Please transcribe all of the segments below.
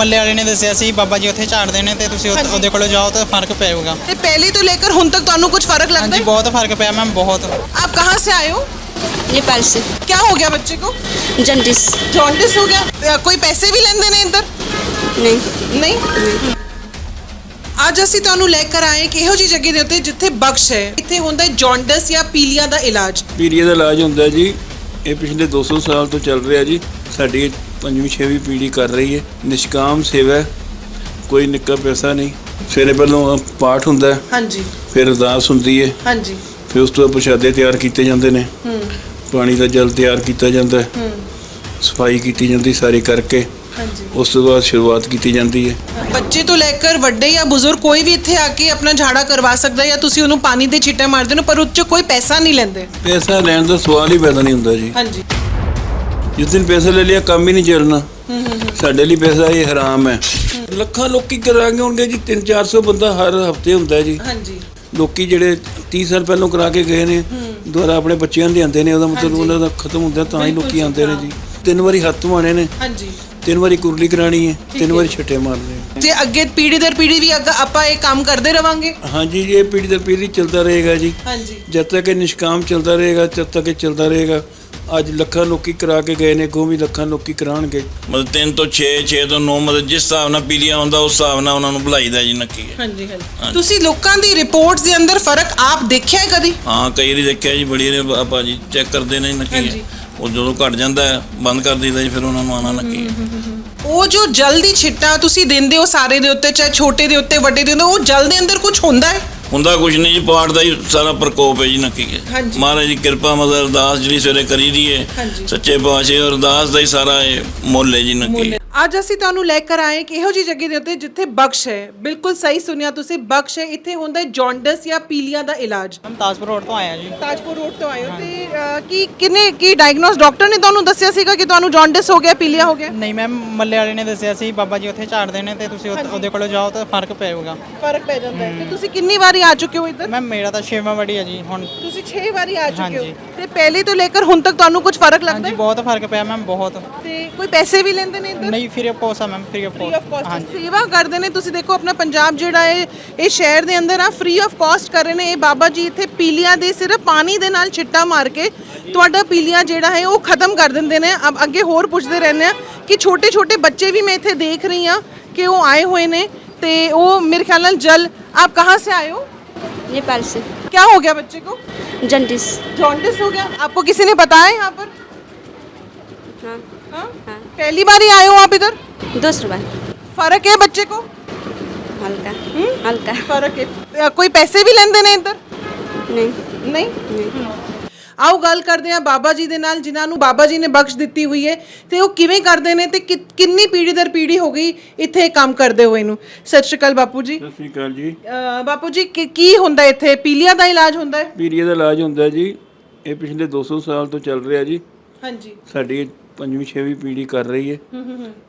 ਮੱਲੇ ਵਾਲੇ ਨੇ ਦੱਸਿਆ ਸੀ ਬਾਬਾ ਜੀ ਉੱਥੇ ਝਾੜਦੇ ਨੇ ਤੇ ਤੁਸੀਂ ਉੱਥੇ- ਹਾਂਜੀ। ਉਹਦੇ ਕੋਲ ਜਾਓ ਤਾਂ ਫਰਕ ਪਏਗਾ ਤੇ ਪਹਿਲੇ ਤੋਂ लेकर ਹੁਣ तक ਤੁਹਾਨੂੰ ਕੁਝ फर्क लगता ਹਾਂਜੀ है ਬਹੁਤ ਫਰਕ ਪਿਆ ਮੈਮ ਬਹੁਤ आप कहाँ से आए हो नेपाल से क्या हो गया बच्चे को जन्डिस जॉन्डिस हो गया अ, कोई पैसे भी लेन देने इधर नहीं ਨਹੀਂ ਅੱਜ ਅਸੀਂ ਤੁਹਾਨੂੰ ਲੈ ਕੇ ਆਏ ਕਿ ਇਹੋ ਜੀ ਜਗ੍ਹਾ ਦੇ ਉੱਤੇ ਜਿੱਥੇ ਬਖਸ਼ ਹੈ ਇੱਥੇ ਹੁੰਦਾ ਹੈ ਜੌਂਡਸ ਜਾਂ ਪੀਲੀਆ ਦਾ ਇਲਾਜ ਪੀਲੀਆ ਦਾ ਇਲਾਜ ਹੁੰਦਾ ਜੀ ਇਹ ਪਿਛਲੇ 200 ਸਾਲ ਤੋਂ ਚੱਲ ਰਿਹਾ ਜੀ ਸਾਡੀ ਪੰਜਵੀਂ ਛੇਵੀਂ ਪੀੜ੍ਹੀ ਕਰ ਰਹੀ ਹੈ ਨਿਸ਼ਕਾਮ ਸੇਵਾ ਕੋਈ ਨਿੱਕਾ ਪੈਸਾ ਨਹੀਂ। ਸਵੇਰੇ ਪਹਿਲਾਂ ਪਾਠ ਹੁੰਦਾ ਹੈ, ਹਾਂਜੀ। ਫਿਰ ਅਰਦਾਸ ਹੁੰਦੀ ਹੈ ਹਾਂਜੀ। ਫਿਰ ਉਸ ਤੋਂ ਬਾਅਦ ਪ੍ਰਸ਼ਾਦੇ ਤਿਆਰ ਕੀਤੇ ਜਾਂਦੇ ਨੇ। ਹੂੰ। ਪਾਣੀ ਦਾ ਜਲ ਤਿਆਰ ਕੀਤਾ ਜਾਂਦਾ ਹੈ। ਹੂੰ। ਸਫ਼ਾਈ ਕੀਤੀ ਜਾਂਦੀ ਸਾਰੀ ਕਰਕੇ। ਹਾਂਜੀ। ਉਸ ਤੋਂ ਬਾਅਦ ਸ਼ੁਰੂਆਤ ਕੀਤੀ ਜਾਂਦੀ ਹੈ ਬੱਚੇ ਤੋਂ ਲੈ ਕੇ ਵੱਡੇ ਜਾਂ ਬਜ਼ੁਰਗ ਕੋਈ ਵੀ ਇੱਥੇ ਆ ਕੇ ਆਪਣਾ ਝਾੜਾ ਕਰਵਾ ਸਕਦਾ ਹੈ ਜਾਂ ਤੁਸੀਂ ਉਹਨੂੰ ਪਾਣੀ ਦੇ ਛਿੱਟੇ ਮਾਰਦੇ ਹੋ ਪਰ ਉਹ 'ਚ ਕੋਈ ਪੈਸਾ ਨਹੀਂ ਲੈਂਦੇ। ਪੈਸਾ ਲੈਣ ਦਾ ਸਵਾਲ ਹੀ ਪੈਦਾ ਨਹੀਂ ਹੁੰਦਾ ਜੀ। ਹਾਂਜੀ। ਜਿਸ ਦਿਨ ਪੈਸਾ ਲੈ ਲਿਆ ਕੰਮ ਹੀ ਨਹੀਂ ਚੱਲਣਾ ਸਾਡੇ ਲਈ ਪੈਸਾ ਇਹ ਹਰਾਮ ਹੈ। ਲੱਖਾਂ ਲੋਕੀ ਕਰਾਂਗੇ? ਹੋਣਗੇ ਜੀ 3-400 ਬੰਦਾ ਹਰ ਹਫ਼ਤੇ ਹੁੰਦਾ ਜੀ। ਹਾਂਜੀ। ਲੋਕੀ ਜਿਹੜੇ 30 ਸਾਲ ਪਹਿਲਾਂ ਕਰਾ ਕੇ ਗਏ ਨੇ ਦੁਬਾਰਾ ਆਪਣੇ ਬੱਚਿਆਂ ਦੇ ਆਉਂਦੇ ਨੇ ਉਹਦਾ ਮਤਲਬ। ਉਹਨਾਂ ਦਾ ਖਤਮ ਹੁੰਦਾ ਤਾਂ ਹੀ ਲੋਕੀ ਆਉਂਦੇ ਨੇ। ਜੀ ਤਿੰਨ ਵਾਰੀ ਹੱਥ ਧਵਾਣੇ ਨੇ ਹਾਂਜੀ। ਤਿੰਨ ਵਾਰੀ ਕੁਰਲੀ ਕਰਾਣੀ ਹੈ ਤਿੰਨ। ਵਾਰੀ ਛੱਟੇ ਮਾਰਨੇ। ਤੇ ਅੱਗੇ ਪੀੜ੍ਹੀ ਦਰ ਪੀੜ੍ਹੀ ਵੀ ਅੱਗੇ ਆਪਾਂ ਇਹ ਕੰਮ ਕਰਦੇ ਰਵਾਂਗੇ? ਹਾਂਜੀ ਜੀ ਇਹ ਪੀੜ੍ਹੀ ਦਰ ਪੀੜ੍ਹੀ ਚੱਲਦਾ ਰਹੇਗਾ ਜੀ। ਹਾਂਜੀ। ਜਦ ਤੱਕ ਇਹ ਨਿਸ਼ਕਾਮ ਚੱਲਦਾ ਰਹੇਗਾ ਜਦ ਤੱਕ ਇਹ ਚੱਲਦਾ ਰਹੇਗਾ। ਅੱਜ ਲੱਖਾਂ ਲੋਕੀ ਕਰਾ ਕੇ ਗਏ ਨੇ ਅੱਗੋਂ ਵੀ ਲੱਖਾਂ ਲੋਕੀ ਕਰਾਣਗੇ ਮਤਲਬ 3 ਤੋਂ 6 6 ਤੋਂ 9 ਮਤਲਬ ਜਿਸ ਹਿਸਾਬ ਨਾਲ ਪੀਲੀਆ ਹੁੰਦਾ ਉਸ ਹਿਸਾਬ ਨਾਲ ਉਹਨਾਂ ਨੂੰ ਬੁਲਾਈਦਾ ਜੀ ਨੱਕੀ ਹੈ। ਹਾਂਜੀ ਹਾਂਜੀ। ਤੁਸੀਂ ਲੋਕਾਂ ਦੀ ਰਿਪੋਰਟਸ ਦੇ ਅੰਦਰ ਫ਼ਰਕ ਆਪ ਦੇਖਿਆ ਹੈ ਕਦੀ? ਹਾਂ ਕਈ ਵਾਰੀ ਦੇਖਿਆ ਜੀ ਬੜੀ ਨੇ ਆਪਾਂ ਜੀ ਚੈੱਕ ਕਰਦੇ ਨੇ ਨੱਕੀ ਹਾਂਜੀ। ਹੈ ਉਹ ਜਦੋਂ ਘਟ ਜਾਂਦਾ ਹੈ ਬੰਦ ਕਰ ਦਿੰਦਾ ਜੀ ਫਿਰ ਉਹਨਾਂ ਨੂੰ ਆਣਾ ਨੱਕੀ ਹੈ। ਉਹ ਜੋ ਜਲਦੀ ਛਿੱਟਾ ਤੁਸੀਂ ਦਿੰਦੇ ਹੋ ਸਾਰੇ ਦੇ ਉੱਤੇ ਚਾਹੇ ਛੋਟੇ ਦੇ ਉੱਤੇ ਵੱਡੇ ਦੇ ਉੱਤੇ ਉਹ ਜਲ ਦੇ ਅੰਦਰ ਕੁਝ ਹੁੰਦਾ ਹੈ? ਹੁੰਦਾ ਕੁਝ ਨਹੀਂ ਜੀ ਪਾਠ ਦਾ ਹੀ ਸਾਰਾ ਪ੍ਰਕੋਪ ਹੈ ਜੀ ਨੱਕੀ ਹੈ ਹਾਂਜੀ। ਮਹਾਰਾਜ ਦੀ ਕਿਰਪਾ ਮਤਲਬ ਅਰਦਾਸ ਜਿਹੜੀ ਸਵੇਰੇ ਕਰੀ ਦੀ ਹੈ ਹਾਂਜੀ। ਸੱਚੇ ਪਾਤਸ਼ਾਹ ਅਰਦਾਸ ਦਾ ਹੀ ਸਾਰਾ ਇਹ ਮੁੱਲ ਹੈ ਜੀ ਨੱਕੀ ਅੱਜ ਅਸੀਂ ਤੁਹਾਨੂੰ ਲੈ ਕੇ ਆਏ ਕਿ ਇਹੋ ਜੀ ਜਗ੍ਹਾ ਦੇ ਉੱਤੇ ਜਿੱਥੇ ਬਖਸ਼ ਹੈ। ਬਿਲਕੁਲ ਸਹੀ ਸੁਣਿਆ ਤੁਸੀਂ ਬਖਸ਼ ਹੈ। ਇੱਥੇ ਹੁੰਦਾ ਹੈ ਜੌਂਡਸ ਜਾਂ ਪੀਲੀਆ ਦਾ ਇਲਾਜ। ਮੈਮ ਤਾਜਪੁਰ ਰੋਡ ਤੋਂ ਆਇਆ ਜੀ। ਤਾਜਪੁਰ ਰੋਡ ਤੋਂ ਆਏ ਹੋ ਤੇ ਅਹ, ਕੀ ਕਿੰਨੇ ਕੀ ਡਾਇਗਨੋਸ ਡਾਕਟਰ ਨੇ ਤੁਹਾਨੂੰ ਦੱਸਿਆ ਸੀਗਾ ਕਿ ਤੁਹਾਨੂੰ ਜੌਂਡਸ ਹੋ ਗਿਆ ਪੀਲੀਆ ਹੋ ਗਿਆ? ਨਹੀਂ ਮੈਮ ਮੱਲੇ ਵਾਲੇ ਨੇ ਦੱਸਿਆ ਸੀ ਬਾਬਾ ਜੀ ਉੱਥੇ ਝਾੜਦੇ ਨੇ ਤੇ ਤੁਸੀਂ ਉੱਥੇ- ਉਹਦੇ ਕੋਲ ਜਾਓ ਤਾਂ ਫ਼ਰਕ ਪਏਗਾ। ਫ਼ਰਕ ਪੈ ਜਾਂਦਾ ਹੈ। ਤੇ ਤੁਸੀਂ ਕਿੰਨੀ ਵਾਰੀ ਆ ਚੁੱਕੇ ਹੋ ਇੱਧਰ? ਮੈਮ ਮੇਰਾ ਤਾਂ ਛੇਵਾਂ ਵੜੀ ਹੈ ਜੀ ਹੁਣ। ਤੁਸੀਂ 6 ਵਾਰੀ ਆ ਚੁੱਕੇ ਹੋ। ਹਾਂਜੀ। ਤੇ ਪਹਿਲੇ ਤੋਂ ਲੈ ਕੇ ਹੁਣ ਤੱਕ ਤੁਹਾਨੂੰ ਕੁਝ ਫ਼ਰਕ ਲੱਗਦਾ ਹਾਂਜੀ ਹੈ? ਬਹੁਤ ਫ਼ਰਕ ਪਿਆ ਮੈਮ ਬਹੁਤ। ਤੇ ਕੋਈ ਪੈਸੇ ਵੀ ਲੈਂਦੇ ਨੇ ਇੱਧਰ? ਨਹੀਂ ਫ੍ਰੀ ਆਫ ਕੋਸਟ ਆ ma'am free of free of cost cost ਸੇਵਾ ਕਰਦੇ ਨੇ ਤੁਸੀਂ ਦੇਖੋ ਆਪਣਾ ਪੰਜਾਬ ਜਿਹੜਾ ਹੈ ਇਹ ਸ਼ਹਿਰ ਦੇ ਅੰਦਰ ਆ ਫ੍ਰੀ ਆਫ ਕਾਸਟ ਕਰ ਰਹੇ ਨੇ ਇਹ ਬਾਬਾ ਜੀ ਇੱਥੇ ਪੀਲੀਆਂ ਦੇ ਸਿਰਫ ਪਾਣੀ ਦੇ ਨਾਲ ਛਿੱਟਾ ਮਾਰ ਕੇ ਤੁਹਾਡਾ ਪੀਲੀਆਂ ਜਿਹੜਾ ਹੈ ਉਹ ਖਤਮ ਕਰ ਦਿੰਦੇ ਨੇ ਅਬ ਅੱਗੇ ਹੋਰ ਪੁੱਛਦੇ ਰਹਿੰਦੇ ਆ ਕਿ ਛੋਟੇ ਛੋਟੇ ਬੱਚੇ ਵੀ ਮੈਂ ਇੱਥੇ ਦੇਖ ਰਹੀ ਆ ਕਿ ਉਹ ਆਏ ਹੋਏ ਨੇ ਤੇ ਉਹ ਮੇਰੇ ਖਿਆਲ ਨਾਲ ਜਲ ਆਪ ਕਹਾਂ से आए हो नेपाल से क्या हो गया बच्चे को जन्डिस जॉन्डिस हो गया आपको किसी ने बताया यहाँ पर हाँ हाँ? हाँ पहली बार ही आए हो आप इधर दूसरी बार फर्क है बच्चे को हल्का हल्का फर्क है अ, कोई पैसे भी लेन देने इधर नहीं ਨਹੀਂ नहीं ਆਓ ਗੱਲ ਕਰਦੇ ਆ ਬਾਬਾ ਜੀ ਦੇ ਨਾਲ ਜਿਨ੍ਹਾਂ ਨੂੰ ਬਾਬਾ ਜੀ ਨੇ ਬਖਸ਼ ਦਿੱਤੀ ਹੋਈ ਹੈ ਤੇ ਉਹ ਕਿਵੇਂ ਕਰਦੇ ਨੇ ਤੇ ਕਿ- ਕਿੰਨੀ ਪੀੜ੍ਹੀ ਦਰ ਪੀੜ੍ਹੀ ਹੋ ਗਈ ਇੱਥੇ ਇਹ ਕੰਮ ਕਰਦੇ ਹੋਏ ਨੂੰ ਸਤਿ ਸ਼੍ਰੀ ਅਕਾਲ ਬਾਪੂ ਜੀ ਸਤਿ ਸ੍ਰੀ ਅਕਾਲ ਜੀ ਅ, ਬਾਪੂ ਜੀ ਕੀ- ਕੀ ਹੁੰਦਾ ਇੱਥੇ ਪੀਲੀਆ ਦਾ ਇਲਾਜ ਹੁੰਦਾ ਹੈ ਪੀਲੀਆ ਦਾ ਇਲਾਜ ਹੁੰਦਾ ਜੀ ਇਹ ਪਿਛਲੇ 200 ਸਾਲ ਤੋਂ ਚੱਲ ਰਿਹਾ ਜੀ ਹਾਂਜੀ ਸਾਡੀ ਪੰਜਵੀਂ ਛੇਵੀਂ ਪੀੜ੍ਹੀ ਕਰ ਰਹੀ ਹੈ।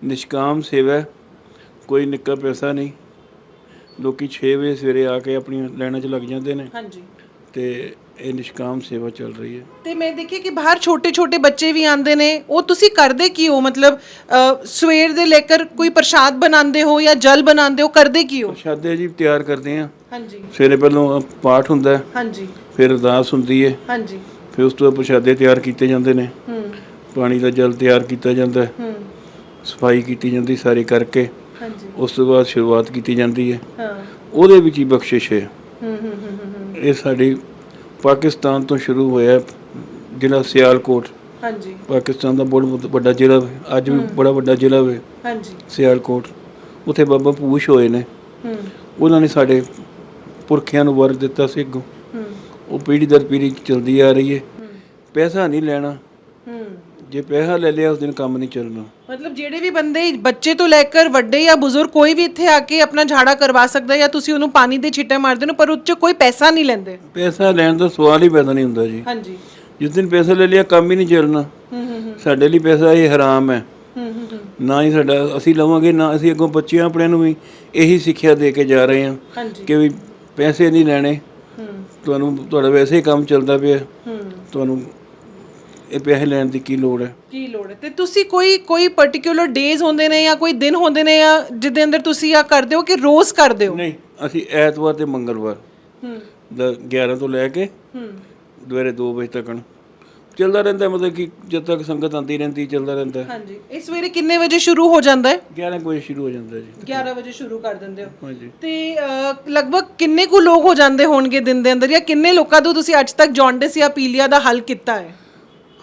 ਨਿਸ਼ਕਾਮ ਸੇਵਾ ਹੈ, ਕੋਈ ਨਿੱਕਾ ਪੈਸਾ ਨਹੀਂ। ਲੋਕੀ 6 ਵਜੇ ਸਵੇਰੇ ਆ ਕੇ ਆਪਣੀਆਂ ਲਾਈਨਾਂ 'ਚ ਲੱਗ ਜਾਂਦੇ ਨੇ। ਹਾਂਜੀ। ਤੇ ਇਹ ਨਿਸ਼ਕਾਮ ਸੇਵਾ ਚੱਲ ਰਹੀ ਹੈ। ਤੇ ਮੈਂ ਦੇਖਿਆ ਕਿ ਬਾਹਰ ਛੋਟੇ ਛੋਟੇ ਬੱਚੇ ਵੀ ਆਉਂਦੇ ਨੇ। ਉਹ ਤੁਸੀਂ ਕਰਦੇ ਕੀ ਹੋ? ਮਤਲਬ ਅ, ਸਵੇਰ ਦੇ ਲੈ ਕੇ ਕੋਈ ਪ੍ਰਸ਼ਾਦ ਬਣਾਉਂਦੇ ਹੋ ਜਾਂ ਜਲ ਬਣਾਉਂਦੇ ਹੋ? ਕਰਦੇ ਕੀ ਹੋ? ਪ੍ਰਸ਼ਾਦੇ ਜੀ ਤਿਆਰ ਕਰਦੇ ਆ ਹਾਂਜੀ। ਸਵੇਰੇ ਪਹਿਲਾਂ ਪਾਠ ਹੁੰਦਾ ਹੈ, ਹਾਂਜੀ। ਫਿਰ ਅਰਦਾਸ ਹੁੰਦੀ ਹੈ। ਹਾਂਜੀ। ਫਿਰ ਉਸ ਤੋਂ ਬਾਅਦ ਪ੍ਰਸ਼ਾਦੇ ਤਿਆਰ ਕੀਤੇ ਜਾਂਦੇ ਨੇ। ਹੂੰ। ਪਾਣੀ ਦਾ ਜਲ ਤਿਆਰ ਕੀਤਾ ਜਾਂਦਾ ਹੈ। ਹੂੰ। ਸਫ਼ਾਈ ਕੀਤੀ ਜਾਂਦੀ ਸਾਰੀ ਕਰਕੇ। ਹਾਂਜੀ। ਉਸ ਤੋਂ ਬਾਅਦ ਸ਼ੁਰੂਆਤ ਕੀਤੀ ਜਾਂਦੀ ਹੈ। ਹਾਂ। ਉਹਦੇ ਵਿੱਚ ਹੀ ਬਖਸ਼ਿਸ਼ ਹੈ। ਹੂੰ ਹੂੰ ਹੂੰ ਹੂੰ ਇਹ ਸਾਡੀ ਪਾਕਿਸਤਾਨ ਤੋਂ ਸ਼ੁਰੂ ਹੋਇਆ ਜ਼ਿਲ੍ਹਾ ਸਿਆਲਕੋਟ। ਹਾਂਜੀ। ਪਾਕਿਸਤਾਨ ਦਾ ਬਹੁਤ ਵੱਡਾ ਜ਼ਿਲ੍ਹਾ ਹੈ। ਅੱਜ ਵੀ ਬੜਾ ਵੱਡਾ ਜ਼ਿਲ੍ਹਾ ਹੈ। ਹਾਂਜੀ। ਸਿਆਲਕੋਟ। ਉੱਥੇ ਬਾਬਾ ਪੂਸ਼ ਹੋਏ ਨੇ। ਹੂੰ। ਉਹਨਾਂ ਨੇ ਸਾਡੇ ਪੁਰਖਿਆਂ ਨੂੰ ਵਰ ਦਿੱਤਾ ਸੀ ਅੱਗੋਂ। ਹੂੰ। ਉਹ ਪੀੜ੍ਹੀ ਦਰ ਪੀੜ੍ਹੀ ਚਲਦੀ ਆ ਰਹੀ ਹੈ। ਪੈਸਾ ਨਹੀਂ ਲੈਣਾ। ਹੂੰ। ਜੇ ਪੈਸਾ ਲੈ ਲਿਆ ਉਸ ਦਿਨ ਕੰਮ ਨਹੀਂ ਚੱਲਣਾ। ਮਤਲਬ ਜਿਹੜੇ ਵੀ ਬੰਦੇ ਬੱਚੇ ਤੋਂ ਲੈ ਕੇ ਵੱਡੇ ਜਾਂ ਬਜ਼ੁਰਗ ਕੋਈ ਵੀ ਇੱਥੇ ਆ ਕੇ ਆਪਣਾ ਝਾੜਾ ਕਰਵਾ ਸਕਦਾ ਹੈ ਜਾਂ ਤੁਸੀਂ ਉਹਨੂੰ ਪਾਣੀ ਦੇ ਛਿੱਟੇ ਮਾਰਦੇ ਹੋ ਪਰ ਉਹ 'ਚ ਕੋਈ ਪੈਸਾ ਨਹੀਂ ਲੈਂਦੇ। ਪੈਸਾ ਲੈਣ ਦਾ ਸਵਾਲ ਹੀ ਪੈਦਾ ਨਹੀਂ ਹੁੰਦਾ ਜੀ। ਹਾਂਜੀ। ਜਿਸ ਦਿਨ ਪੈਸਾ ਲੈ ਲਿਆ ਕੰਮ ਹੀ ਨਹੀਂ ਚੱਲਣਾ। ਹੂੰ ਹੂੰ ਸਾਡੇ ਲਈ ਪੈਸਾ ਇਹ ਹਰਾਮ ਹੈ। ਹੂੰ ਹੂੰ ਹੂੰ। ਨਾ ਹੀ ਸਾਡਾ ਅਸੀਂ ਲਵਾਂਗੇ ਨਾ ਅਸੀਂ ਅੱਗੋਂ ਬੱਚਿਆਂ ਆਪਣਿਆਂ ਨੂੰ ਵੀ ਇਹੀ ਸਿੱਖਿਆ ਦੇ ਕੇ ਜਾ ਰਹੇ ਹਾਂ ਕਿ ਵੀ ਪੈਸੇ ਨਹੀਂ ਲੈਣੇ। ਤੁਹਾਨੂੰ ਤੁਹਾਡਾ ਵੈਸੇ ਹੀ ਕੰਮ ਚੱਲਦਾ ਪਿਆ। ਤੁਹਾਨੂੰ ਇਹ ਪੈਸੇ ਲੈਣ ਦੀ ਕੀ ਲੋੜ ਹੈ? ਕੀ ਲੋੜ ਹੈ? ਤੇ ਤੁਸੀਂ ਕੋਈ ਕੋਈ ਪਾਰਟਿਕੂਲਰ ਡੇਜ਼ ਹੁੰਦੇ ਨੇ ਜਾਂ ਕੋਈ ਦਿਨ ਹੁੰਦੇ ਨੇ ਜਾਂ ਜਿਹਦੇ ਅੰਦਰ ਤੁਸੀਂ ਆ ਕਰਦੇ ਹੋ ਕਿ ਰੋਜ਼ ਕਰਦੇ ਹੋ? ਨਹੀਂ ਅਸੀਂ ਐਤਵਾਰ ਤੇ ਮੰਗਲਵਾਰ ਹੂੰ। ਦਾ 11 ਤੋਂ ਲੈ ਕੇ ਹੂੰ। ਦੁਪਹਿਰੇ 2 ਵਜੇ ਤੱਕ ਚੱਲਦਾ ਰਹਿੰਦਾ ਮਤਲਬ ਕਿ ਜਦ ਤੱਕ ਸੰਗਤ ਆਂਦੀ ਰਹਿੰਦੀ ਚੱਲਦਾ ਰਹਿੰਦਾ ਹਾਂਜੀ। ਇਸ ਸਵੇਰੇ ਕਿੰਨੇ ਵਜੇ ਸ਼ੁਰੂ ਹੋ ਜਾਂਦਾ ਹੈ? 11 ਕੁ ਵਜੇ ਸ਼ੁਰੂ ਹੋ ਜਾਂਦਾ ਜੀ। 11 ਵਜੇ ਸ਼ੁਰੂ ਕਰ ਦਿੰਦੇ ਹੋ। ਹਾਂਜੀ। ਤੇ ਅਹ, ਲਗਭਗ ਕਿੰਨੇ ਕੁ ਲੋਕ ਹੋ ਜਾਂਦੇ ਹੋਣਗੇ ਦਿਨ ਦੇ ਅੰਦਰ ਜਾਂ ਕਿੰਨੇ ਲੋਕਾਂ ਤੋਂ ਤੁਸੀਂ ਅੱਜ ਤੱਕ ਜੌਂਡਿਸ ਜਾਂ ਪੀਲੀਆ ਦਾ ਹੱਲ ਕੀਤਾ ਹੈ?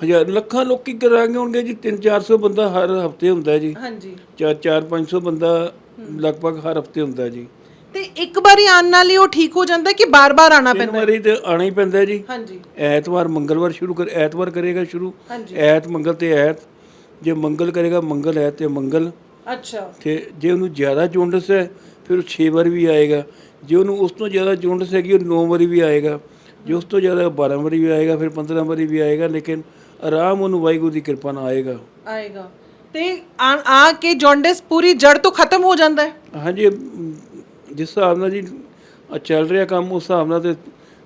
ਹਜ਼ਾਰ ਲੱਖਾਂ ਲੋਕੀ ਕਰਾਂਗੇ ਹੋਣਗੇ ਜੀ? 3-400 ਬੰਦਾ ਹਰ ਹਫ਼ਤੇ ਹੁੰਦਾ ਜੀ। ਹਾਂਜੀ। 4-4-500 ਬੰਦਾ ਲਗਭਗ ਹਰ ਹਫ਼ਤੇ ਹੁੰਦਾ ਜੀ। ਤੇ ਇੱਕ ਵਾਰੀ ਆਉਣ ਨਾਲ ਹੀ ਉਹ ਠੀਕ ਹੋ ਜਾਂਦਾ ਕਿ ਬਾਰ-ਬਾਰ ਆਣਾ ਤਿੰਨ ਪੈਂਦਾ ਹੈ? ਵਾਰੀ ਤੇ ਆਣਾ ਹੀ ਪੈਂਦਾ ਜੀ। ਹਾਂਜੀ। ਐਤਵਾਰ ਮੰਗਲਵਾਰ ਸ਼ੁਰੂ ਕਰ ਐਤਵਾਰ ਕਰੇਗਾ ਸ਼ੁਰੂ। ਹਾਂਜੀ। ਐਤ ਮੰਗਲ ਤੇ ਐਤ। ਜੇ ਮੰਗਲ ਕਰੇਗਾ ਮੰਗਲ ਐਤ ਤੇ ਮੰਗਲ। ਅੱਛਾ। ਤੇ ਜੇ ਉਹਨੂੰ ਜ਼ਿਆਦਾ ਜੌਂਡਸ ਹੈ ਫਿਰ ਉਹ 6 ਵਾਰ ਵੀ ਆਏਗਾ। ਜੇ ਉਹਨੂੰ ਉਸ ਤੋਂ ਜ਼ਿਆਦਾ ਜੌਂਡਸ ਹੈਗੀ ਉਹ 9 ਵਾਰੀ ਵੀ ਆਏਗਾ। ਜੇ ਉਸ ਤੋਂ ਜ਼ਿਆਦਾ 12 ਵਾਰੀ ਵੀ ਆਏਗਾ ਫਿਰ 15 ਵਾਰੀ ਵੀ ਆਏਗਾ। ਲੇਕਿਨ ਆਰਾਮ ਉਹਨੂੰ ਵਾਹਿਗੁਰੂ ਦੀ ਕਿਰਪਾ ਨਾਲ ਆਏਗਾ। ਆਏਗਾ। ਤੇ ਆ ਆ ਕੇ ਜੌਂਡਿਸ ਪੂਰੀ ਜੜ ਤੋਂ ਖਤਮ ਹੋ ਜਾਂਦਾ ਹੈ। ਹਾਂਜੀ ਜਿਸ ਹਿਸਾਬ ਨਾਲ ਜੀ ਚੱਲ ਰਿਹਾ ਕੰਮ ਉਸ ਹਿਸਾਬ ਨਾਲ ਤੇ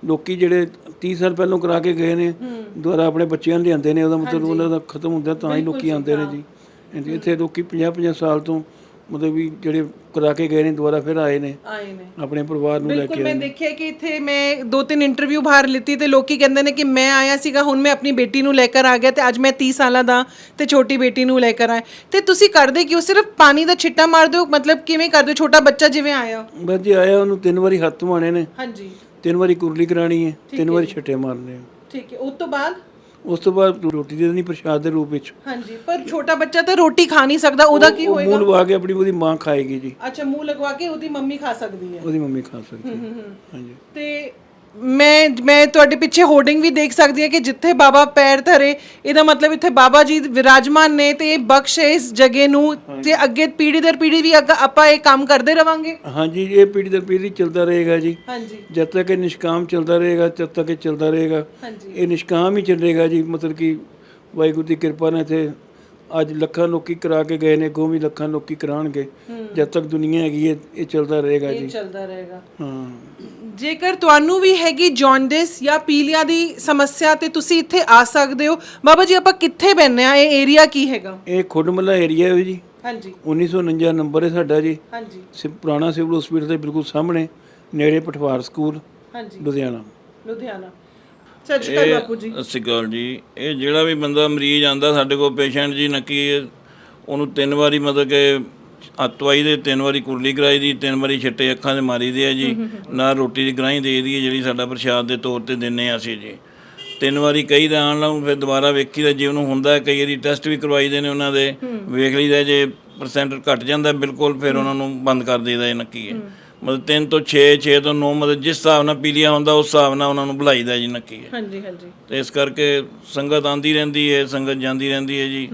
ਲੋਕੀ ਜਿਹੜੇ 30 ਸਾਲ ਪਹਿਲਾਂ ਕਰਾ ਕੇ ਗਏ ਨੇ ਦੁਬਾਰਾ ਆਪਣੇ ਬੱਚਿਆਂ ਨੂੰ ਲਿਆਂਦੇ ਨੇ ਉਹਦਾ ਮਤਲਬ ਉਹਨਾਂ ਦਾ ਖਤਮ ਹੁੰਦਾ ਤਾਂ ਹੀ ਲੋਕੀ ਆਉਂਦੇ ਨੇ ਜੀ। ਇੱਥੇ ਲੋਕੀ 50 50 ਸਾਲ ਤੋਂ ਮਤਲਬ ਵੀ ਜਿਹੜੇ ਕਰਾ ਕੇ ਗਏ ਨੇ ਦੁਬਾਰਾ ਫਿਰ ਆਏ ਨੇ। ਆਏ ਨੇ। ਆਪਣੇ ਪਰਿਵਾਰ ਨੂੰ ਲੈ ਬਿਲਕੁਲ ਕੇ ਮੈਂ ਦੇਖਿਆ ਕਿ ਇੱਥੇ ਮੈਂ ਦੋ ਤਿੰਨ ਇੰਟਰਵਿਊ ਬਾਹਰ ਲਿੱਤੀ ਤੇ ਲੋਕੀ ਕਹਿੰਦੇ ਨੇ ਕਿ ਮੈਂ ਆਇਆ ਸੀਗਾ ਹੁਣ ਮੈਂ ਆਪਣੀ ਬੇਟੀ ਨੂੰ ਲੈ ਕੇ ਆ ਗਿਆ ਤੇ ਅੱਜ ਮੈਂ 30 ਸਾਲਾਂ ਦਾ ਤੇ ਛੋਟੀ ਬੇਟੀ ਨੂੰ ਲੈ ਕੇ ਆਇਆ। ਤੇ ਤੁਸੀਂ ਕਰਦੇ ਕਿਉਂ? ਸਿਰਫ ਪਾਣੀ ਦਾ ਛਿੱਟਾ ਮਾਰਦੇ ਹੋ? ਮਤਲਬ ਕਿਵੇਂ ਕਰਦੇ ਹੋ? ਛੋਟਾ ਬੱਚਾ ਜਿਵੇਂ ਆਇਆ? ਬਸ ਜੀ ਆਇਆ ਉਹਨੂੰ ਤਿੰਨ ਵਾਰੀ ਹੱਥ ਧਵਾਣੇ ਨੇ। ਹਾਂਜੀ। ਤਿੰਨ ਵਾਰੀ ਕੁਰਲੀ ਕਰਾਣੀ ਹੈ ਤਿੰਨ ਵਾਰੀ ਛੱਟੇ ਮਾਰਨੇ ਠੀਕ ਹੈ। ਉਸ ਤੋਂ ਬਾਅਦ? ਉਸ ਤੋਂ ਬਾਅਦ ਰੋਟੀ ਦੇ ਦੇਣੀ ਪ੍ਰਸ਼ਾਦ ਦੇ ਰੂਪ ਵਿੱਚ। ਹਾਂਜੀ ਪਰ ਛੋਟਾ ਬੱਚਾ ਤਾਂ ਰੋਟੀ ਖਾ ਨਹੀਂ ਸਕਦਾ ਉਹਦਾ ਕੀ ਉਹ ਹੋਏਗਾ? ਮੂੰਹ ਲਵਾ ਕੇ ਆਪਣੀ ਉਹਦੀ ਮਾਂ ਖਾਏਗੀ ਜੀ। ਅੱਛਾ ਮੂੰਹ ਲਗਵਾ ਕੇ ਉਹਦੀ ਮੰਮੀ ਖਾ ਸਕਦੀ ਹੈ। ਉਹਦੀ ਮੰਮੀ ਖਾ ਸਕਦੀ ਹੈ। ਹਾਂਜੀ। ਤੇ ਮੈਂ ਮੈਂ ਤੁਹਾਡੇ ਪਿੱਛੇ ਹੋਰਡਿੰਗ ਵੀ ਦੇਖ ਸਕਦੀ ਹਾਂ ਕਿ ਜਿੱਥੇ ਬਾਬਾ ਪੈਰ ਧਰੇ ਇਹਦਾ ਮਤਲਬ ਇੱਥੇ ਬਾਬਾ ਜੀ ਵਿਰਾਜਮਾਨ ਨੇ ਤੇ ਇਹ ਬਖਸ਼ ਹੈ ਇਸ ਜਗ੍ਹਾ ਨੂੰ ਤੇ ਅੱਗੇ ਪੀੜ੍ਹੀ ਦਰ ਪੀੜ੍ਹੀ ਵੀ ਅੱਗੇ ਆਪਾਂ ਇਹ ਕੰਮ ਕਰਦੇ ਰਵਾਂਗੇ? ਹਾਂਜੀ ਇਹ ਪੀੜ੍ਹੀ ਦਰ ਪੀੜ੍ਹੀ ਚੱਲਦਾ ਰਹੇਗਾ ਜੀ। ਹਾਂਜੀ। ਜਦ ਤੱਕ ਇਹ ਨਿਸ਼ਕਾਮ ਚੱਲਦਾ ਰਹੇਗਾ ਜਦ ਤੱਕ ਇਹ ਚੱਲਦਾ ਰਹੇਗਾ। ਹਾਂਜੀ। ਇਹ ਨਿਸ਼ਕਾਮ ਹੀ ਚੱਲੇਗਾ ਜੀ ਮਤਲਬ ਕਿ ਵਾਹਿਗੁਰੂ ਦੀ ਕਿਰਪਾ ਨਾਲ ਇੱਥੇ ਅੱਜ ਲੱਖਾਂ ਲੋਕੀ ਕਰਾ ਕੇ ਗਏ ਨੇ ਅੱਗੋਂ ਵੀ ਲੱਖਾਂ ਲੋਕੀ ਕਰਾਣਗੇ ਜਦ ਤੱਕ ਦੁਨੀਆ ਹੈਗੀ ਹੈ ਇਹ ਚੱਲਦਾ ਰਹੇਗਾ ਇਹ ਜੀ। ਚੱਲਦਾ ਰਹੇਗਾ। ਹਾਂ। ਜੇਕਰ ਤੁਹਾਨੂੰ ਵੀ ਹੈਗੀ ਜੌਂਡਿਸ ਜਾਂ ਪੀਲੀਆ ਦੀ ਸਮੱਸਿਆ ਤੇ ਤੁਸੀਂ ਇੱਥੇ ਆ ਸਕਦੇ ਹੋ ਬਾਬਾ ਜੀ ਆਪਾਂ ਕਿੱਥੇ ਬੈਠਨੇ ਆ ਇਹ ਏਰੀਆ ਕੀ ਹੈਗਾ? ਇਹ ਖੁੱਡਮੱਲਾ ਏਰੀਆ ਹੈ ਜੀ। ਹਾਂਜੀ। 1949 ਨੰਬਰ ਹੈ ਸਾਡਾ ਜੀ। ਹਾਂਜੀ। ਸਿ- ਪੁਰਾਣਾ ਸਿਵਲ ਹਸਪੀਟਲ ਦੇ ਬਿਲਕੁਲ ਸਾਹਮਣੇ ਨੇੜੇ ਪਠਵਾਰ ਸਕੂਲ ਹਾਂਜੀ। ਲੁਧਿਆਣਾ। ਲੁਧਿਆਣਾ। ਸਤਿ ਸ਼੍ਰੀ ਅਕਾਲ ਬਾਪੂ ਜੀ। ਸਤਿ ਸ਼੍ਰੀ ਅਕਾਲ ਜੀ। ਇਹ ਜਿਹੜਾ ਵੀ ਬੰਦਾ ਮਰੀਜ਼ ਆਂਦਾ ਸਾਡੇ ਕੋਲ ਪੇਸ਼ੈਂਟ ਜੀ ਨੱਕੀ ਉਹਨੂੰ ਤਿੰਨ ਵਾਰੀ ਮਤਲਬ ਕਿ ਅਤਵਾਈ ਦੇ ਤਿੰਨ ਵਾਰੀ ਕੁਰਲੀ ਕਰਾਈ ਦੀ ਤਿੰਨ ਵਾਰੀ ਛਿੱਟੇ ਅੱਖਾਂ ਦੇ ਮਾਰੀ ਦੇ ਆ ਜੀ ਨਾਲ ਰੋਟੀ ਦੀ ਗਰਾਹੀਂ ਦੇ ਦੀ ਹੈ ਜਿਹੜੀ ਸਾਡਾ ਪ੍ਰਸ਼ਾਦ ਦੇ ਤੌਰ ਤੇ ਦਿੰਨੇ ਆ ਅਸੀਂ ਜੀ। ਤਿੰਨ ਵਾਰੀ ਕਈ ਦਾ ਆਣ ਲਾਉਂ ਫਿਰ ਦੁਬਾਰਾ ਵੇਖੀਦਾ ਜੇ ਉਹਨੂੰ ਹੁੰਦਾ ਕਈ ਵਾਰੀ ਟੈਸਟ ਵੀ ਕਰਵਾਈਦੇ ਨੇ ਉਹਨਾਂ ਦੇ ਵੇਖ ਲਈਦਾ ਜੇ ਪਰਸੈਂਟ ਘਟ ਜਾਂਦਾ ਬਿਲਕੁਲ ਫਿਰ ਉਹਨਾਂ ਨੂੰ ਬੰਦ ਕਰ ਦੇਈਦਾ ਇਹ ਨੱਕੀ ਹੈ। ਮਤਲਬ 3 ਤੋਂ 6 6 ਤੋਂ 9 ਮਤਲਬ ਜਿਸ ਹਿਸਾਬ ਨਾਲ ਪੀਲੀਆ ਹੁੰਦਾ ਉਸ ਹਿਸਾਬ ਨਾਲ ਉਹਨਾਂ ਨੂੰ ਬੁਲਾਈਦਾ ਜੀ ਨੱਕੀ ਹੈ। ਹਾਂਜੀ ਹਾਂਜੀ। ਤੇ ਇਸ ਕਰਕੇ ਸੰਗਤ ਆਂਦੀ ਰਹਿੰਦੀ ਹੈ ਸੰਗਤ ਜਾਂਦੀ ਰਹਿੰਦੀ ਹੈ ਜੀ।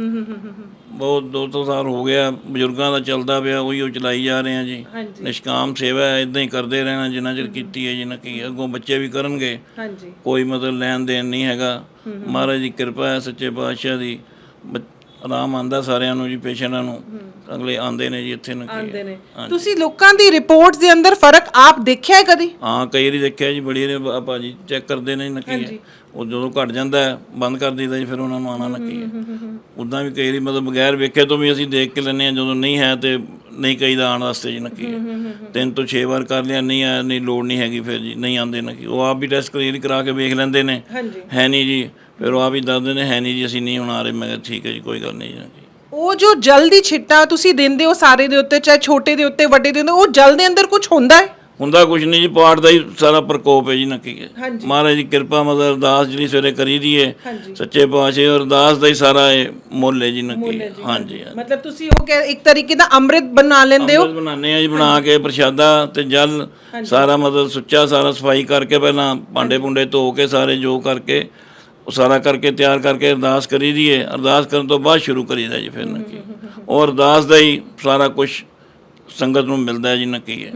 ਬਹੁਤ ਦੋ ਦੋ ਸਾਲ ਹੋ ਗਿਆ ਬਜ਼ੁਰਗਾਂ ਦਾ ਚੱਲਦਾ ਪਿਆ ਉਹੀ ਉਹ ਚਲਾਈ ਜਾ ਰਹੇ ਆ ਜੀ। ਨਿਸ਼ਕਾਮ ਸੇਵਾ ਇਦਾਂ ਹੀ ਕਰਦੇ ਰਹਿਣਾ ਜਿੰਨਾ ਚਿਰ ਕੀਤੀ ਹੈ ਜੀ ਨਾ ਕੀ ਅੱਗੋਂ ਬੱਚੇ ਵੀ ਕਰਨਗੇ। ਹਾਂਜੀ। ਕੋਈ ਮਤਲਬ ਲੈਣ ਦੇਣ ਨਹੀਂ ਹੈਗਾ। ਮਹਾਰਾਜ ਦੀ ਕਿਰਪਾ ਹੈ ਸੱਚੇ ਪਾਤਸ਼ਾਹ ਦੀ। ਆਰਾਮ ਆਂਦਾ ਸਾਰਿਆਂ ਨੂੰ ਜੀ ਪੇਸ਼ੈਂਟਾਂ ਨੂੰ। ਅਗਲੇ ਆਂਦੇ ਨੇ ਜੀ ਇੱਥੇ ਨਾ ਆਉਂਦੇ ਨੇ। ਤੁਸੀਂ ਲੋਕਾਂ ਦੀ ਰਿਪੋਰਟਸ ਦੇ ਅੰਦਰ ਫ਼ਰਕ ਆਪ ਦੇਖਿਆ ਹੈ ਕਦੀ? ਹਾਂ ਕਈ ਵਾਰੀ ਦੇਖਿਆ ਜੀ ਬੜੀ ਨੇ ਭਾਜੀ ਚੈੱਕ ਕਰਦੇ ਨੇ ਨਕੀ ਉਹ ਜਦੋਂ ਘਟ ਜਾਂਦਾ ਬੰਦ ਕਰ ਦਿੰਦਾ ਜੀ ਫਿਰ ਉਹਨਾਂ ਨੂੰ ਆਣਾ ਨਕੀ ਹੈ। ਉਦਾਂ ਵੀ ਕਈ ਵਾਰੀ ਮਤਲਬ ਬਗੈਰ ਵੇਖੇ ਤੋਂ ਵੀ ਅਸੀਂ ਦੇਖ ਕੇ ਲੈਂਦੇ ਹਾਂ ਜਦੋਂ ਨਹੀਂ ਹੈ ਤੇ ਨਹੀਂ ਕਈ ਦਾ ਆਉਣ ਵਾਸਤੇ ਜੀ ਨਕੀ ਹੈ। ਤਿੰਨ ਤੋਂ 6 ਵਾਰ ਕਰ ਲਿਆ ਨਹੀਂ ਆਇਆ ਨਹੀਂ ਲੋੜ ਨਹੀਂ ਹੈਗੀ ਫਿਰ ਜੀ ਨਹੀਂ ਆਉਂਦੇ ਨਕੀ। ਉਹ ਆਪ ਵੀ ਟੈਸਟ ਕਲੀਅਰ ਕਰਾ ਕੇ ਵੇਖ ਲੈਂਦੇ ਨੇ। ਹੈ ਨਹੀਂ ਜੀ ਫਿਰ ਉਹ ਆਪ ਹੀ ਦੱਸਦੇ ਨੇ ਹੈ ਨਹੀਂ ਜੀ ਅਸੀਂ ਨਹੀਂ ਹੁਣ ਆ ਰਹੇ। ਮੈਂ ਕਿਹਾ ਠੀਕ ਹੈ ਜੀ ਕੋਈ ਗੱਲ ਨਹੀਂ ਜੀ ਉਹ ਜੋ ਜਲਦੀ ਛਿੱਟਾ ਤੁਸੀਂ ਦਿੰਦੇ ਹੋ ਸਾਰੇ ਦੇ ਉੱਤੇ ਚਾਹੇ ਛੋਟੇ ਦੇ ਉੱਤੇ ਵੱਡੇ ਦੇ ਉੱਤੇ ਉਹ ਜਲ ਦੇ ਅੰਦਰ ਕੁਝ ਹੁੰਦਾ ਹੈ? ਹੁੰਦਾ ਕੁਝ ਨਹੀਂ ਜੀ ਪਾਠ ਦਾ ਹੀ ਸਾਰਾ ਪ੍ਰਕੋਪ ਹੈ ਜੀ ਨੱਕੀ। ਹੈ। ਮਹਾਰਾਜ ਦੀ ਕਿਰਪਾ ਮਤਲਬ ਅਰਦਾਸ ਜਿਹੜੀ ਸਵੇਰੇ ਕਰੀ ਦੀ ਹੈ। ਸੱਚੇ ਪਾਤਸ਼ਾਹ ਅਰਦਾਸ ਦਾ ਹੀ ਸਾਰਾ ਇਹ ਮੁੱਲ ਹੈ ਜੀ ਨੱਕੀ। ਹਾਂਜੀ ਮਤਲਬ ਤੁਸੀਂ ਉਹ ਕਹਿ- ਇੱਕ ਤਰੀਕੇ ਦਾ ਅੰਮ੍ਰਿਤ ਬਣਾ ਲੈਂਦੇ ਹੋ? ਬਣਾਉਂਦੇ ਆ ਜੀ ਬਣਾ ਕੇ ਪ੍ਰਸ਼ਾਦਾ ਤੇ ਜਲ ਸਾਰਾ ਮਤਲਬ ਸੁੱਚਾ ਸਾਰਾ ਸਫ਼ਾਈ ਕਰਕੇ ਪਹਿਲਾਂ ਭਾਂਡੇ ਭੁੰਡੇ ਧੋ ਕੇ ਸਾਰੇ ਜੋ ਕਰਕੇ ਉਹ ਸਾਰਾ ਕਰਕੇ ਤਿਆਰ ਕਰਕੇ ਅਰਦਾਸ ਕਰੀ ਦੀ ਹੈ ਅਰਦਾਸ ਕਰਨ ਤੋਂ ਬਾਅਦ ਸ਼ੁਰੂ ਕਰੀਦਾ ਜੀ ਫਿਰ ਨੱਕੀ। ਉਹ ਅਰਦਾਸ ਦਾ ਹੀ ਸਾਰਾ ਕੁਝ ਸੰਗਤ ਨੂੰ ਮਿਲਦਾ ਜੀ ਨੱਕੀ ਹੈ।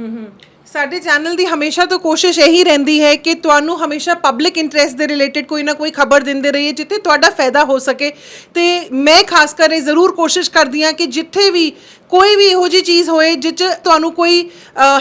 ਸਾਡੇ ਚੈਨਲ ਦੀ ਹਮੇਸ਼ਾ ਤੋਂ ਕੋਸ਼ਿਸ਼ ਇਹੀ ਰਹਿੰਦੀ ਹੈ ਕਿ ਤੁਹਾਨੂੰ ਹਮੇਸ਼ਾ ਪਬਲਿਕ ਇੰਟਰਸਟ ਦੇ ਰਿਲੇਟਡ ਕੋਈ ਨਾ ਕੋਈ ਖਬਰ ਦਿੰਦੇ ਰਹੀਏ, ਜਿੱਥੇ ਤੁਹਾਡਾ ਫਾਇਦਾ ਹੋ ਸਕੇ। ਤੇ ਮੈਂ ਖਾਸ ਕਰ ਇਹ ਜ਼ਰੂਰ ਕੋਸ਼ਿਸ਼ ਕਰਦੀ ਹਾਂ ਕਿ ਜਿੱਥੇ ਵੀ ਕੋਈ ਵੀ ਇਹੋ ਜਿਹੀ ਚੀਜ਼ ਹੋਏ ਜਿਸ 'ਚ ਤੁਹਾਨੂੰ ਕੋਈ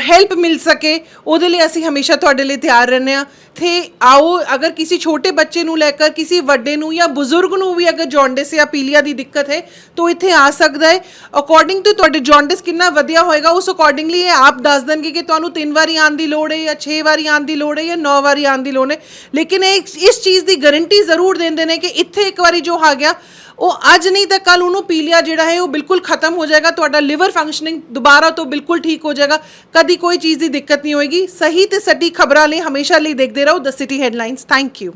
ਹੈਲਪ ਮਿਲ ਸਕੇ, ਉਹਦੇ ਲਈ ਅਸੀਂ ਹਮੇਸ਼ਾ ਤੁਹਾਡੇ ਲਈ ਤਿਆਰ ਰਹਿੰਦੇ ਆ ਤੇ ਆਓ, ਅਗਰ ਕਿਸੇ ਛੋਟੇ ਬੱਚੇ ਨੂੰ ਲੈ ਕੇ, ਕਿਸੇ ਵੱਡੇ ਨੂੰ ਜਾਂ ਬਜ਼ੁਰਗ ਨੂੰ ਵੀ ਅਗਰ ਜੌਂਡਿਸ ਜਾਂ ਪੀਲੀਆ ਦੀ ਦਿੱਕਤ ਹੈ, ਤਾਂ ਇੱਥੇ ਆ ਸਕਦਾ ਹੈ। ਅਕੋਰਡਿੰਗ ਟੂ ਤੁਹਾਡੇ ਜੌਂਡਿਸ ਕਿੰਨਾ ਵਧੀਆ ਹੋਏਗਾ, ਉਸ ਅਕੋਰਡਿੰਗਲੀ ਇਹ ਆਪ ਦੱਸ ਦੇਣਗੇ ਕਿ ਤੁਹਾਨੂੰ ਤਿੰਨ ਵਾਰੀ ਆਉਣ ਦੀ ਲੋੜ ਹੈ ਜਾਂ 6 ਵਾਰੀ ਆਉਣ ਦੀ ਲੋੜ ਹੈ ਜਾਂ 9 ਵਾਰੀ ਆਉਣ ਦੀ ਲੋੜ ਹੈ। ਲੇਕਿਨ ਇਹ, ਇਸ ਚੀਜ਼ ਦੀ ਗਾਰੰਟੀ ਜ਼ਰੂਰ ਦਿੰਦੇ ਨੇ ਕਿ ਇੱਥੇ ਇੱਕ ਵਾਰੀ ਜੋ ਆ ਗਿਆ ਉਹ ਅੱਜ ਨਹੀਂ ਤਾਂ ਕੱਲ ਉਹਨੂੰ ਪੀਲੀਆ ਜਿਹੜਾ ਹੈ, ਉਹ ਬਿਲਕੁਲ ਖਤਮ ਹੋ ਜਾਏਗਾ, ਤੁਹਾਡਾ ਲਿਵਰ ਫੰਕਸ਼ਨਿੰਗ ਦੁਬਾਰਾ ਤੋਂ ਬਿਲਕੁਲ ਠੀਕ ਹੋ ਜਾਏਗਾ, ਕਦੀ ਕੋਈ ਚੀਜ਼ ਦੀ ਦਿੱਕਤ ਨਹੀਂ ਹੋਏਗੀ, ਸਹੀ ਤੇ ਸੱਟੀ ਖਬਰਾਂ ਲਈ ਹਮੇਸ਼ਾ ਲਈ ਦੇਖਦੇ ਰਹੋ the city headlines thank you